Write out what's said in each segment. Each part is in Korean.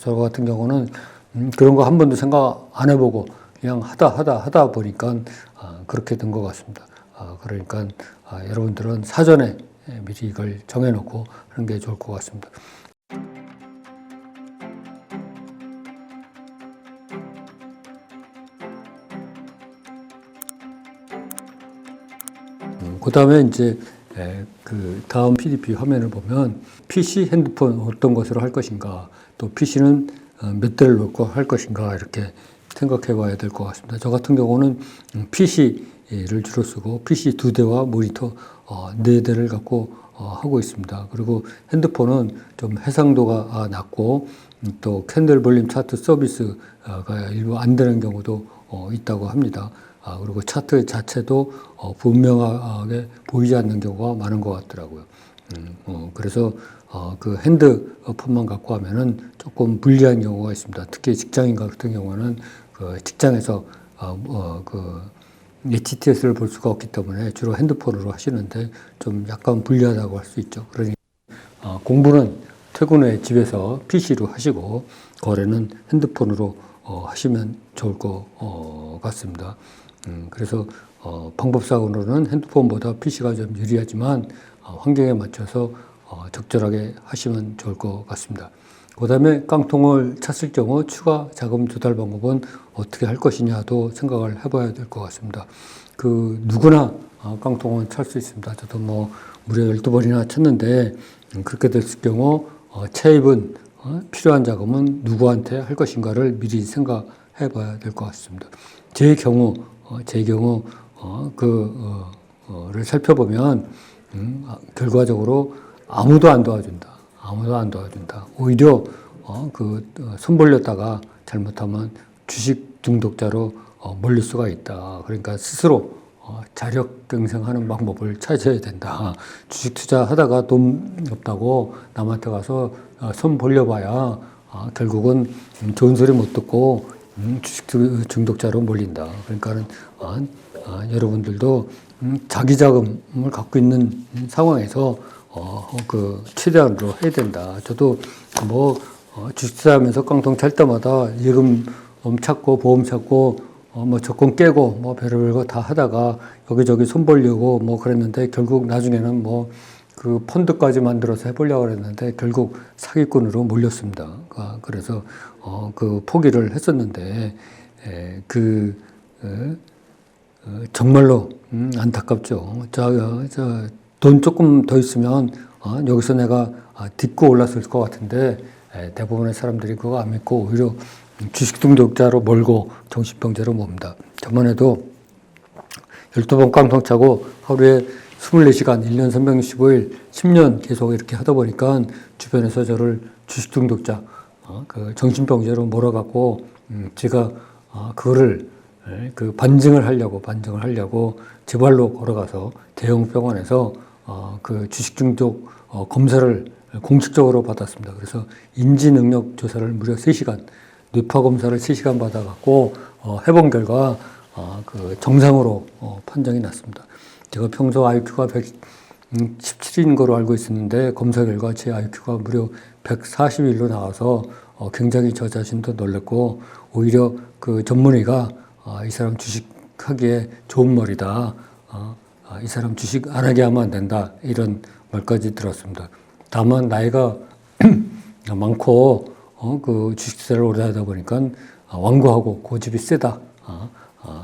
저 같은 경우는 음, 그런 거 한 번도 생각 안 해보고 그냥 하다 하다 하다 보니까 아, 그렇게 된 것 같습니다. 아, 그러니까 아, 여러분들은 사전에 예, 미리 이걸 정해놓고 하는 게 좋을 것 같습니다. 그 다음에 이제 에, 그 다음 PDP 화면을 보면 PC, 핸드폰 어떤 것으로 할 것인가, 또 PC는 어, 몇 대를 놓고 할 것인가 이렇게 생각해 봐야 될 것 같습니다. 저 같은 경우는 PC를 주로 쓰고 PC 두 대와 모니터 어, 네 대를 갖고 어, 하고 있습니다. 그리고 핸드폰은 좀 해상도가 아, 낮고 음, 또 캔들 볼륨 차트 서비스가 일부 안 되는 경우도 어, 있다고 합니다. 아, 그리고 차트 자체도 어, 분명하게 보이지 않는 경우가 많은 것 같더라고요. 음, 어, 그래서 어, 그 핸드폰만 갖고 하면은 조금 불리한 경우가 있습니다. 특히 직장인 같은 경우는 그 직장에서 어, 어, 그 HTS를 볼 수가 없기 때문에 주로 핸드폰으로 하시는데 좀 약간 불리하다고 할 수 있죠. 그러니 어, 공부는 퇴근 후에 집에서 PC로 하시고 거래는 핸드폰으로 어, 하시면 좋을 것 어, 같습니다. 음, 그래서 어, 방법상으로는 핸드폰보다 PC가 좀 유리하지만 어, 환경에 맞춰서 어, 적절하게 하시면 좋을 것 같습니다. 그 다음에 깡통을 찼을 경우 추가 자금 조달 방법은 어떻게 할 것이냐도 생각을 해봐야 될 것 같습니다. 그 누구나 어, 깡통은 찰 수 있습니다. 저도 뭐 무려 12번이나 쳤는데 음, 그렇게 됐을 경우 어, 차입은 어, 필요한 자금은 누구한테 할 것인가를 미리 생각해 봐야 될 것 같습니다. 제 경우, 어, 제 경우, 어, 그, 어, 살펴보면, 음, 아, 결과적으로 아무도 안 도와준다. 아무도 안 도와준다. 오히려, 어, 그, 어, 손 벌렸다가 잘못하면 주식 중독자로 어, 몰릴 수가 있다. 그러니까 스스로 어, 자력 경생하는 방법을 찾아야 된다. 주식 투자하다가 돈 없다고 남한테 가서 어, 손 벌려봐야 아, 결국은 음, 좋은 소리 못 듣고 음, 주식 주- 중독자로 몰린다. 그러니까는 아, 아, 여러분들도 음, 자기 자금을 갖고 있는 음, 상황에서 어, 그 최대한으로 해야 된다. 저도 뭐 어, 주식 투자하면서 깡통 찰 때마다 예금 음, 찾고 보험 찾고 어, 뭐 조건 깨고 뭐 별의별 거 다 하다가 여기저기 손 벌려고 뭐 그랬는데 결국 나중에는 뭐 그 펀드까지 만들어서 해보려고 그랬는데 결국 사기꾼으로 몰렸습니다. 아, 그래서 어, 그 포기를 했었는데 에, 그 에, 어, 정말로 음, 안타깝죠. 저, 저, 돈 조금 더 있으면 어, 여기서 내가 아, 딛고 올랐을 것 같은데 에, 대부분의 사람들이 그거 안 믿고 오히려 주식 중독자로 몰고 정신병자로 몹니다. 저번에도 12번 깡통 차고 하루에 24시간, 1년 365일, 10년 계속 이렇게 하다 보니까 주변에서 저를 주식 중독자, 어, 그 정신병자로 몰아갖고, 음, 제가, 어, 그거를, 에, 그 반증을 하려고, 반증을 하려고 제 발로 걸어가서 대형 병원에서, 어, 그 주식 중독, 어, 검사를 공식적으로 받았습니다. 그래서 인지 능력 조사를 무려 3시간, 뇌파 검사를 3시간 받아갖고, 어, 해본 결과, 어, 그 정상으로 어, 판정이 났습니다. 제가 평소 IQ가 117인 거로 알고 있었는데 검사 결과 제 IQ가 무려 141로 나와서 어, 굉장히 저 자신도 놀랐고 오히려 그 전문의가 아, 이 사람 주식하기에 좋은 머리다. 어, 아, 이 사람 주식 안 하게 하면 안 된다. 이런 말까지 들었습니다. 다만 나이가 많고 어, 그 주식 투자를 오래 하다 보니까 아, 완고하고 고집이 세다.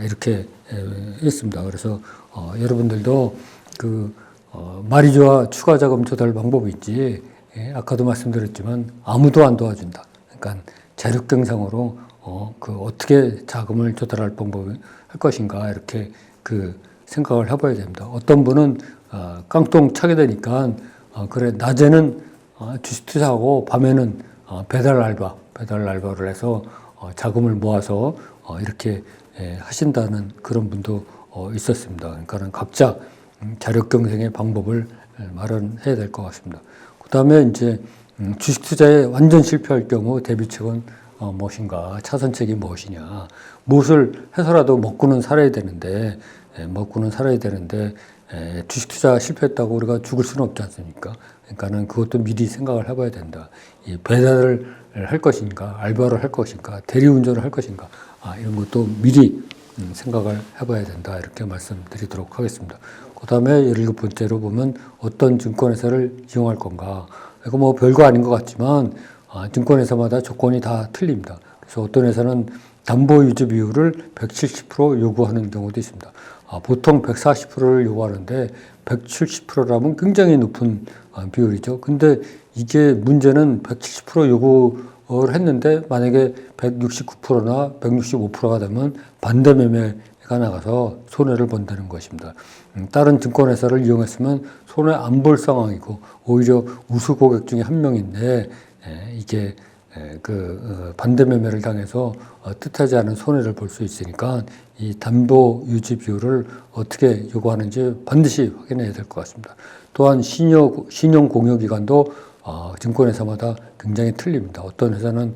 이렇게 에, 했습니다. 그래서 어, 여러분들도 그 어, 좋아 추가 자금 조달 방법이 있지. 예, 아까도 말씀드렸지만 아무도 안 도와준다. 그러니까 자력경상으로 어, 그 어떻게 자금을 조달할 방법을 할 것인가 이렇게 그 생각을 해봐야 됩니다. 어떤 분은 어, 깡통 차게 되니까 어, 그래 낮에는 어, 주식 투자하고 밤에는 어, 배달 알바, 배달 알바를 해서 어, 자금을 모아서 어, 이렇게 예, 하신다는 그런 분도 어, 있었습니다. 그러니까는 각자 음, 자력 경생의 방법을 예, 마련해야 될 것 같습니다. 그 다음에 이제 음, 주식 투자에 완전 실패할 경우 대비책은 어, 무엇인가, 차선책이 무엇이냐, 무엇을 해서라도 먹고는 살아야 되는데, 예, 먹고는 살아야 되는데, 예, 주식 투자 실패했다고 우리가 죽을 수는 없지 않습니까? 그러니까는 그것도 미리 생각을 해봐야 된다. 이 배달을 할 것인가, 알바를 할 것인가, 대리운전을 할 것인가, 아, 이런 것도 미리 음, 생각을 해봐야 된다. 이렇게 말씀드리도록 하겠습니다. 그 다음에 일곱 번째로 보면 어떤 증권회사를 이용할 건가. 이거 뭐 별거 아닌 것 같지만 아, 증권회사마다 조건이 다 틀립니다. 그래서 어떤 회사는 담보 유지 비율을 170% 요구하는 경우도 있습니다. 아, 보통 140%를 요구하는데 170%라면 굉장히 높은 아, 비율이죠. 근데 이게 문제는 170% 요구 를 했는데 만약에 169%나 165%가 되면 반대 매매가 나가서 손해를 본다는 것입니다. 음, 다른 증권회사를 이용했으면 손해 안 볼 상황이고 오히려 우수 고객 중에 한 명인데 예, 이게 예, 그 어, 반대 매매를 당해서 어, 뜻하지 않은 손해를 볼 수 있으니까 이 담보 유지 비율을 어떻게 요구하는지 반드시 확인해야 될 것 같습니다. 또한 신용 신용 공여 기간도 어, 증권회사마다 굉장히 틀립니다. 어떤 회사는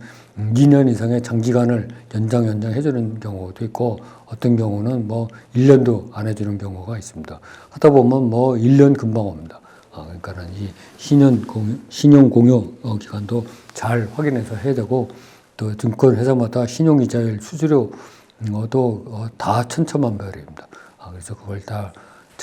2년 이상의 장기간을 연장 연장 해주는 경우도 있고 어떤 경우는 뭐 1년도 안 해주는 경우가 있습니다. 하다 보면 뭐 1년 금방 옵니다. 아, 그러니까는 이 신용 공유, 어, 기간도 잘 확인해서 해야 되고 또 증권 회사마다 신용 이자율 수수료도 어, 다 천차만별입니다. 아, 그래서 그걸 다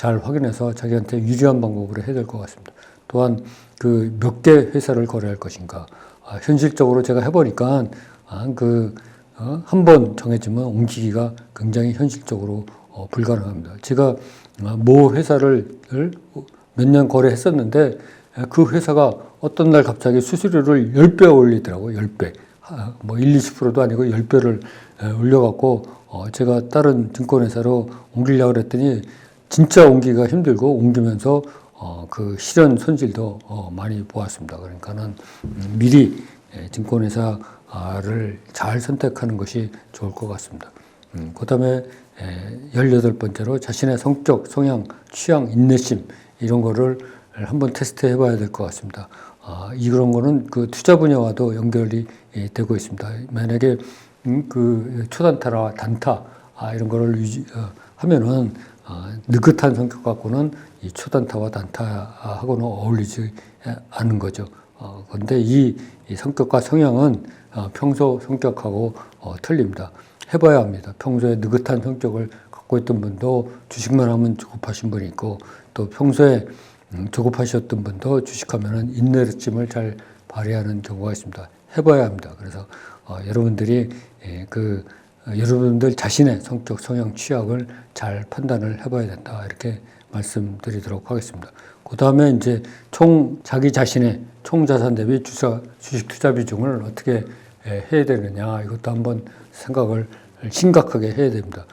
잘 확인해서 자기한테 유리한 방법으로 해야 될 것 같습니다. 또한 그 몇 개 회사를 거래할 것인가. 아, 현실적으로 제가 해보니까 아, 그 어, 한번 정해지면 옮기기가 굉장히 현실적으로 어, 불가능합니다. 제가 아, 모 회사를 몇 년 거래했었는데 그 회사가 어떤 날 갑자기 수수료를 10배 올리더라고요. 10배. 아, 뭐 1, 20%도 아니고 10배를 올려갖고 어, 제가 다른 증권회사로 옮기려고 그랬더니 진짜 옮기기가 힘들고 옮기면서 어, 그 실현 손실도 어, 많이 보았습니다. 그러니까는 음, 미리 예, 증권회사를 잘 선택하는 것이 좋을 것 같습니다. 음, 그 다음에 열여덟 번째로 자신의 성격, 성향, 취향, 인내심 이런 거를 한번 테스트 해 봐야 될 것 같습니다. 아, 이런 거는 그 투자 분야와도 연결이 예, 되고 있습니다. 만약에 음, 그 초단타나 단타 아, 이런 거를 유지, 어, 하면은 아, 느긋한 성격 갖고는 이 초단타와 단타하고는 어울리지 않는 거죠. 어, 근데 이, 이 성격과 성향은 어, 평소 성격하고 어, 틀립니다. 해봐야 합니다. 평소에 느긋한 성격을 갖고 있던 분도 주식만 하면 조급하신 분이 있고 또 평소에 음, 조급하셨던 분도 주식하면은 인내심을 잘 발휘하는 경우가 있습니다. 해봐야 합니다. 그래서 어, 여러분들이 예, 그 어, 여러분들 자신의 성격, 성향, 취향을 잘 판단을 해봐야 된다. 이렇게 말씀드리도록 하겠습니다. 그 다음에 이제 총 자기 자신의 총 자산 대비 주사, 주식 투자 비중을 어떻게 해야 되느냐 이것도 한번 생각을 심각하게 해야 됩니다.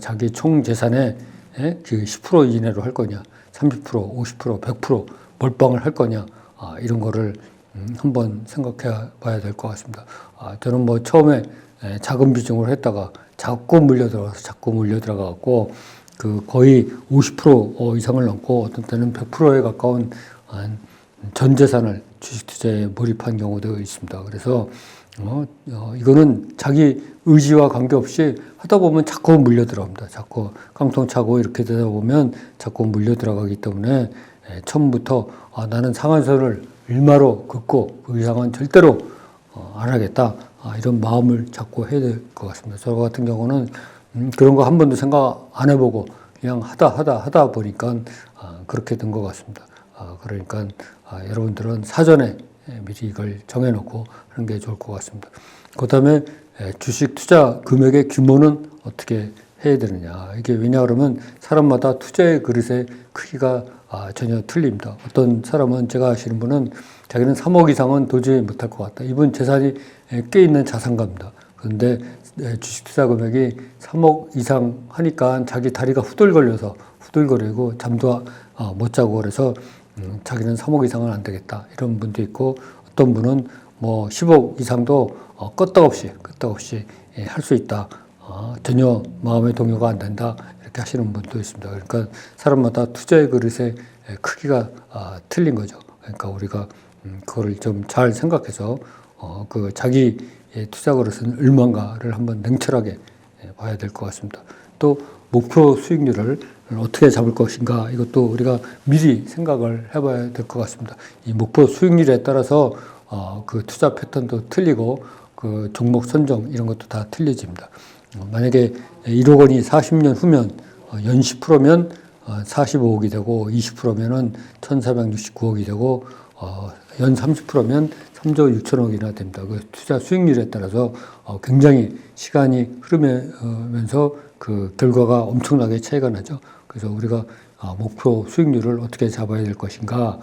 자기 총 재산의 그10% 이내로 할 거냐, 30%, 50%, 100% 몰빵을 할 거냐 아, 이런 거를 음, 한번 생각해 봐야 될 것 같습니다. 아, 저는 뭐 처음에 작은 비중으로 했다가 자꾸 물려 들어가서 자꾸 물려 들어가 갖고 그 거의 50% 어, 이상을 넘고 어떤 때는 100%에 가까운 전 재산을 주식 투자에 몰입한 경우도 있습니다. 그래서 어, 어, 이거는 자기 의지와 관계없이 하다 보면 자꾸 물려 들어갑니다. 자꾸 깡통 차고 이렇게 되다 보면 자꾸 물려 들어가기 때문에 에, 처음부터 아, 나는 상한선을 일마로 긋고 그 이상은 절대로 어, 안 하겠다. 아, 이런 마음을 잡고 해야 될 것 같습니다. 저 같은 경우는 음, 그런 거 한 번도 생각 안 해보고 그냥 하다 하다 하다 보니까 아, 그렇게 된 것 같습니다. 아, 그러니까 아, 여러분들은 사전에 미리 이걸 정해놓고 하는 게 좋을 것 같습니다. 그 다음에 주식 투자 금액의 규모는 어떻게 해야 되느냐. 이게 왜냐 그러면 사람마다 투자의 그릇의 크기가 아, 전혀 틀립니다. 어떤 사람은 제가 아시는 분은 자기는 3억 이상은 도저히 못할 것 같다. 이분 재산이 꽤 있는 자산가입니다. 그런데 주식 투자 금액이 3억 이상 하니까 자기 다리가 후들걸려서 후들거리고 잠도 아, 못 자고 그래서 음, 자기는 3억 이상은 안 되겠다. 이런 분도 있고 어떤 분은 뭐 10억 이상도 어, 끄떡없이 끄떡없이 예, 할수 있다. 어, 전혀 마음의 동요가 안 된다. 이렇게 하시는 분도 있습니다. 그러니까 사람마다 투자의 그릇의 예, 크기가 아, 틀린 거죠. 그러니까 우리가 음, 그거를 좀 잘 생각해서 어, 그 자기 투자 그릇은 얼마인가를 한번 냉철하게 예, 봐야 될 것 같습니다. 또 목표 수익률을 어떻게 잡을 것인가 이것도 우리가 미리 생각을 해봐야 될 것 같습니다. 이 목표 수익률에 따라서 어, 그 투자 패턴도 틀리고 그 종목 선정 이런 것도 다 틀려집니다. 어, 만약에 1억 원이 40년 후면 어, 연 10%면 어, 45억이 되고 20%면은 1,469억이 되고 어, 연 30%면 3조 6천억이나 됩니다. 그 투자 수익률에 따라서 어, 굉장히 시간이 흐르면서 그 결과가 엄청나게 차이가 나죠. 그래서 우리가 아, 목표 수익률을 어떻게 잡아야 될 것인가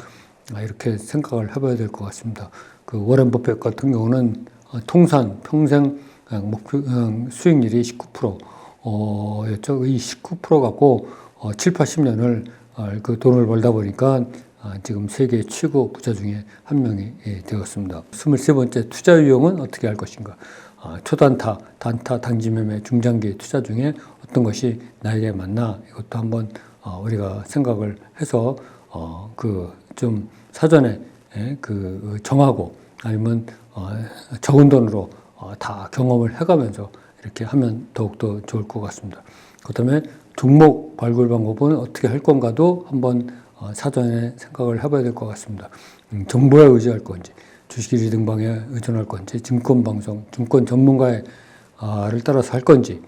아, 이렇게 생각을 해봐야 될 것 같습니다. 그 워렌 버핏 같은 경우는 어, 통산 평생 어, 목표 어, 수익률이 19% 어, 였죠. 이 19% 갖고 어, 7, 80년을 어, 그 돈을 벌다 보니까 아, 지금 세계 최고 부자 중에 한 명이 예, 되었습니다. 23번째 투자 유형은 어떻게 할 것인가? 아, 초단타, 단타, 단기매매, 중장기 투자 중에 어떤 것이 나에게 맞나? 이것도 한번 어, 우리가 생각을 해서 어, 그좀 사전에 예, 그 정하고 아니면 어, 적은 돈으로 어, 다 경험을 해가면서 이렇게 하면 더욱더 좋을 것 같습니다. 그 다음에 종목 발굴 방법은 어떻게 할 건가도 한번 어, 사전에 생각을 해봐야 될 것 같습니다. 음, 정보에 의지할 건지, 주식 리딩방에 의존할 건지, 증권 방송, 증권 전문가의 를 따라서 할 건지,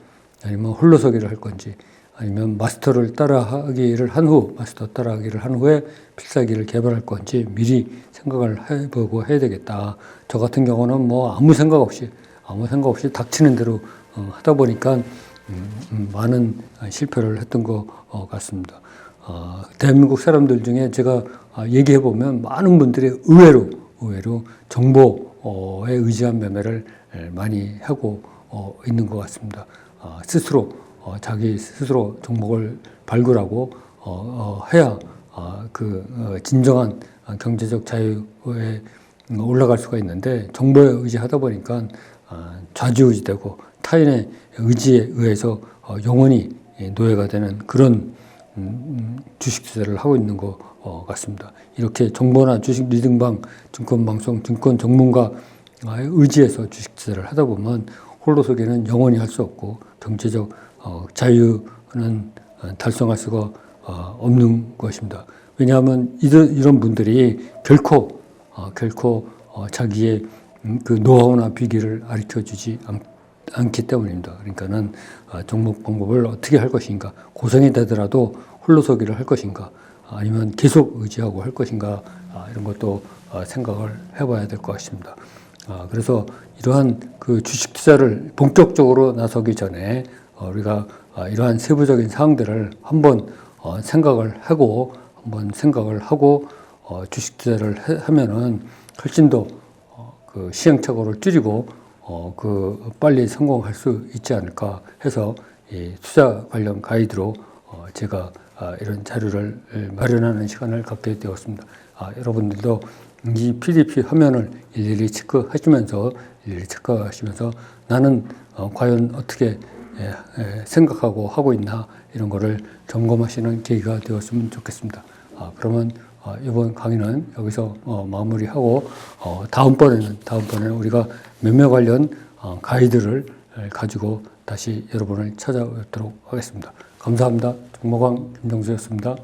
아니면 홀로서기를 할 건지, 아니면 마스터를 따라하기를 한 후, 마스터 따라하기를 한 후에 필살기를 개발할 건지 미리 생각을 해보고 해야 되겠다. 저 같은 경우는 뭐 아무 생각 없이, 아무 생각 없이 닥치는 대로 어, 하다 보니까 음, 음, 많은 실패를 했던 것 어, 같습니다. 어, 대한민국 사람들 중에 제가 아, 얘기해 보면 많은 분들이 의외로 의외로 정보에 의지한 매매를 에, 많이 하고 어, 있는 것 같습니다. 아, 스스로 어, 자기 스스로 종목을 발굴하고 어, 어, 해야 아, 그 어, 진정한 경제적 자유에 올라갈 수가 있는데 정보에 의지하다 보니까 아, 좌지우지되고 타인의 의지에 의해서 어, 영원히 노예가 되는 그런 음, 음, 주식 투자를 하고 있는 것 어, 같습니다. 이렇게 정보나 주식 리딩방, 증권방송, 증권 전문가의 의지에서 주식 투자를 하다 보면 홀로 서기는 영원히 할 수 없고 경제적 어, 자유는 어, 달성할 수가 어, 없는 것입니다. 왜냐하면 이런, 분들이 결코 어, 결코 어, 자기의 음, 그 노하우나 비기를 가르쳐 주지 않, 않기 때문입니다. 그러니까는 어, 종목 방법을 어떻게 할 것인가, 고생이 되더라도 홀로서기를 할 것인가, 아니면 계속 의지하고 할 것인가 아, 이런 것도 어, 생각을 해봐야 될 것 같습니다. 아, 그래서 이러한 그 주식 투자를 본격적으로 나서기 전에 어, 우리가 어, 이러한 세부적인 사항들을 한번 어, 생각을 하고 한번 생각을 하고 어, 주식 투자를 해, 하면은 훨씬 더 어, 그 시행착오를 줄이고 어, 그 빨리 성공할 수 있지 않을까 해서 이 투자 관련 가이드로 어, 제가 아, 이런 자료를 마련하는 시간을 갖게 되었습니다. 아, 여러분들도 이 PDP 화면을 일일이 체크하시면서 일일이 체크하시면서 나는 어, 과연 어떻게 생각하고 하고 있나 이런 거를 점검하시는 계기가 되었으면 좋겠습니다. 아, 그러면 어, 이번 강의는 여기서 어, 마무리하고 어, 다음번에는 다음번에는 우리가 매매 관련 어, 가이드를 가지고 다시 여러분을 찾아뵙도록 하겠습니다. 감사합니다. 정모광 김정수였습니다.